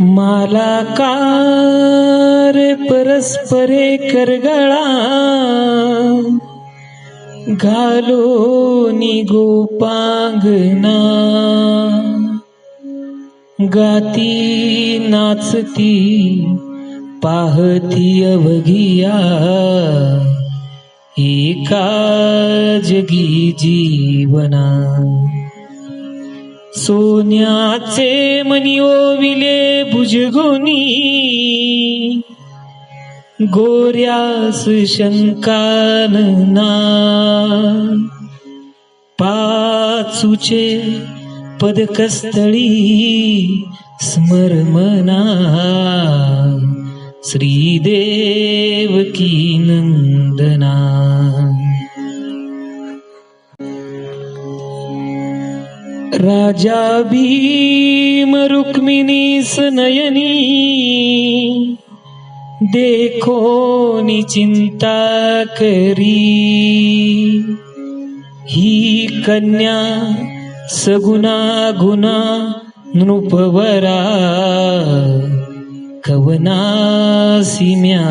माला कार परस्परे करगळा घालो गोपांगना गाती नाचती पाहती अवघिया. एका जगी जीवना. सोन्याचे मनी ओविले भुजगुनी गोऱ्यास शंकानना पाचूचे पदकस्थळी स्मरमना. श्रीदेवकी नंदना. राजा भीम रुक्मिणी सनयनी देखो नि चिंता करी। ही कन्या सगुना गुना नृपवरा कवना सिम्या